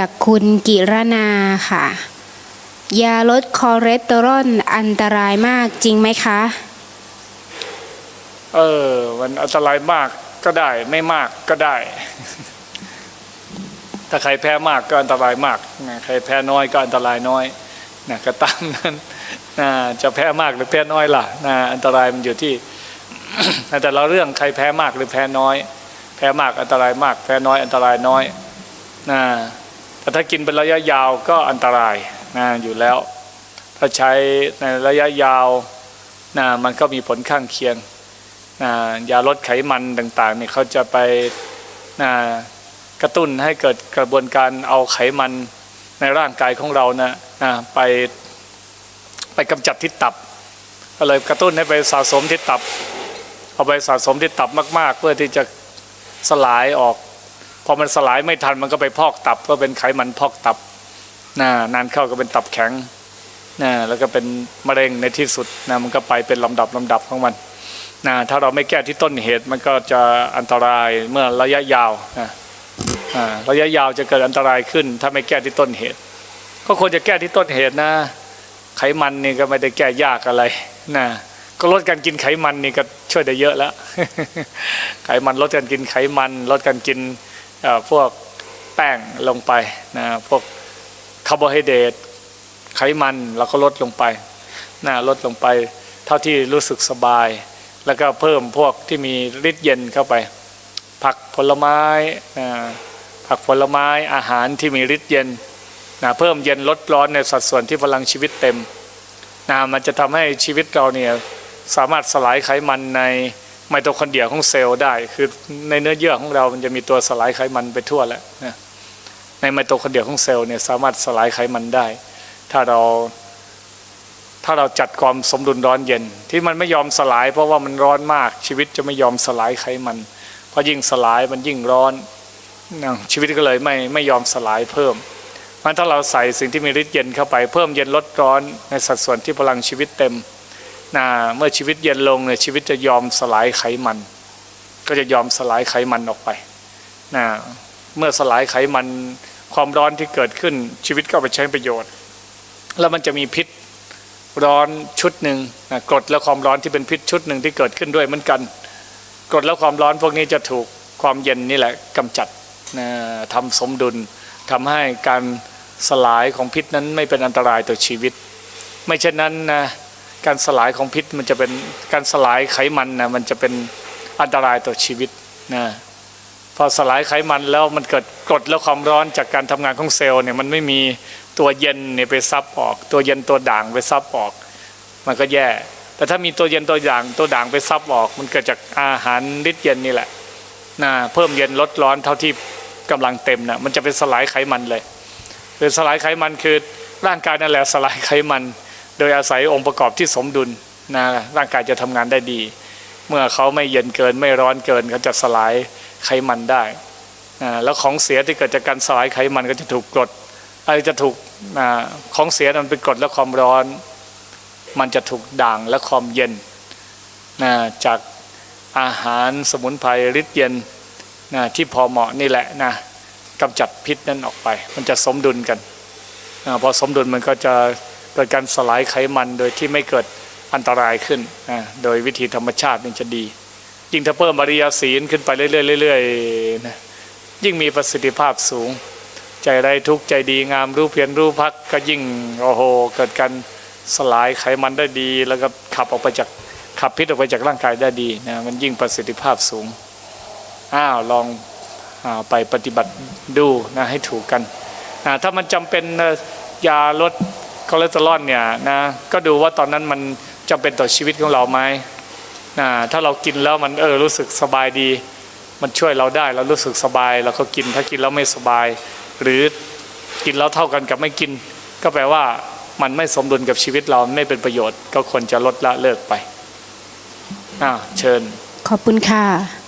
จากคุณกิรนาค่ะ ยาลดคอเลสเตอรอลอันตรายมากจริงไหมคะ เออมันอันตรายมากก็ได้ไม่มากก็ได้ ถ้าใครแพ้มากก็อันตรายมากนะใครแพ้น้อยก็อันตรายน้อยนะก็ตามนั้นนะจะแพ้มากหรือแพ้น้อยล่ะนะอันตรายมันอยู่ที่แต่เราเรื่องใครแพ้มากหรือแพ้น้อย แพ้มากอันตรายมาก แพ้น้อยอันตรายน้อยนะ แต่ถ้ากินเป็นระยะยาวก็อันตรายนะอยู่แล้ว ถ้าใช้ในระยะยาวนะมันก็มีผลข้างเคียงนะยาลดไขมันต่างๆเนี่ยเขาจะไปนะกระตุ้นให้เกิดกระบวนการเอาไขมันในร่างกายของเรานะนะไปไปกำจัดที่ตับ ก็เลยกระตุ้นให้ไปสะสมที่ตับ เอาไปสะสมที่ตับมาก ๆ เพื่อที่จะสลายออก พอมันสลายไม่ทันมันก็ไปพอกตับ ก็เป็นไขมันพอกตับนะนานเข้าก็เป็นตับแข็งนะแล้วก็เป็นมะเร็งในที่สุดนะมันก็ไปเป็นลำดับลำดับของมันนะถ้าเราไม่แก้ที่ต้นเหตุมันก็จะอันตรายเมื่อระยะยาวนะอ่าระยะยาวจะเกิดอันตรายขึ้น ถ้าไม่แก้ที่ต้นเหตุ ก็ควรจะแก้ที่ต้นเหตุนะ ไขมันนี่ก็ไม่ได้แก้ยากอะไรนะก็ลดการกินไขมันนี่ก็ช่วยได้เยอะแล้วไขมันลดการกินไขมัน ลดการกิน พวกแป้งลงไปนะพวกคาร์โบไฮเดรตไขมันเราก็ลดลงไปนะลดลงไป เท่าที่รู้สึกสบาย แล้วก็เพิ่มพวกที่มีฤทธิ์เย็นเข้าไป ผักผลไม้นะผักผลไม้อาหารที่มีฤทธิ์เย็นนะเพิ่มเย็นลดร้อนในสัดส่วนที่พลังชีวิตเต็มนะมันจะทำให้ชีวิตเราเนี่ยสามารถสลายไขมันใน ไมโตคอนเดรียของเซลล์ได้ คือในเนื้อเยื่อของเรามันจะมีตัวสลายไขมันไปทั่วแล้วนะในไมโตคอนเดรียของเซลล์เนี่ยสามารถสลายไขมันได้ ถ้าเราถ้าเราจัดความสมดุลร้อนเย็น ที่มันไม่ยอมสลาย เพราะว่ามันร้อนมาก ชีวิตจะไม่ยอมสลายไขมันเพราะยิ่งสลายมันยิ่งร้อนชีวิตก็เลยไม่ไม่ยอมสลายเพิ่มมันถ้าเราใส่สิ่งที่มีฤทธิ์เย็นเข้าไปเพิ่มเย็นลดร้อนในสัดส่วนที่พลังชีวิตเต็ม นะเมื่อชีวิตเย็นลงเนี่ยชีวิตจะยอมสลายไขมัน ก็จะยอมสลายไขมันออกไปนะเมื่อสลายไขมันความร้อนที่เกิดขึ้นชีวิตก็ไปใช้ประโยชน์ แล้วมันจะมีพิษร้อนชุดหนึ่งนะกรดและความร้อนที่เป็นพิษชุดหนึ่งที่เกิดขึ้นด้วยเหมือนกันกรดและความร้อนพวกนี้จะถูกความเย็นนี่แหละกำจัดนะทำสมดุลทำให้การสลายของพิษนั้นไม่เป็นอันตรายต่อชีวิต ไม่เช่นนั้นนะ การสลายของพิษมันจะเป็นการสลายไขมันนะมันจะเป็นอันตรายต่อชีวิตนะพอสลายไขมันแล้วมันเกิดกรดและความร้อนจากการทำงานของเซลล์เนี่ยมันไม่มีตัวเย็นเนี่ยไปซับออก ตัวเย็นตัวด่างไปซับออก มันก็แย่ แต่ถ้ามีตัวเย็นตัวด่างตัวด่างไปซับออก มันเกิดจากอาหารฤทธิ์เย็นนี่แหละนะเพิ่มเย็นลดร้อนเท่าที่กำลังเต็มนะมันจะเป็นสลายไขมันเลยคือสลายไขมันคือร่างกายนั่นแหละสลายไขมัน โดยอาศัยองค์ประกอบที่สมดุลนะร่างกายจะทำงานได้ดี เมื่อเขาไม่เย็นเกินไม่ร้อนเกินเขาจะสลายไขมันได้นะแล้วของเสียที่เกิดจากการสลายไขมันก็จะถูกกรดอะไรจะถูกอ่าของเสียมันเป็นกรดและความร้อน มันจะถูกด่างและความเย็นนะจากอาหารสมุนไพรฤทธิ์เย็นนะที่พอเหมาะนี่แหละนะกำจัดพิษนั้นออกไป มันจะสมดุลกันนะพอสมดุลมันก็จะ เกิดการสลายไขมันโดยที่ไม่เกิดอันตรายขึ้นนะโดยวิธีธรรมชาติมันจะดี ยิ่งถ้าเพิ่มอริยศีลขึ้นไปเรื่อยๆยๆนะยิ่งมีประสิทธิภาพสูง ใจไรทุกใจดีงามรู้เพียรรู้พักก็ยิ่งโอ้โหเกิดการสลายไขมันได้ดี แล้วก็ขับออกไปจากขับพิษออกไปจากร่างกายได้ดีนะมันยิ่งประสิทธิภาพสูงอ้าวลองอไปปฏิบัติดูนะให้ถูกกันนะถ้ามันจำเป็นยาลด คอเลสเตอรอลเนี่ยนะก็ดูว่าตอนนั้นมันจำเป็นต่อชีวิตของเราไหมนะถ้าเรากินแล้วมันเออรู้สึกสบายดี มันช่วยเราได้เรารู้สึกสบายเราก็กินถ้ากินแล้วไม่สบาย หรือกินแล้วเท่ากันกับไม่กิน ก็แปลว่ามันไม่สมดุลกับชีวิตเราไม่เป็นประโยชน์ ก็ควรจะลดละเลิกไปอ่าเชิญ ขอบคุณค่ะ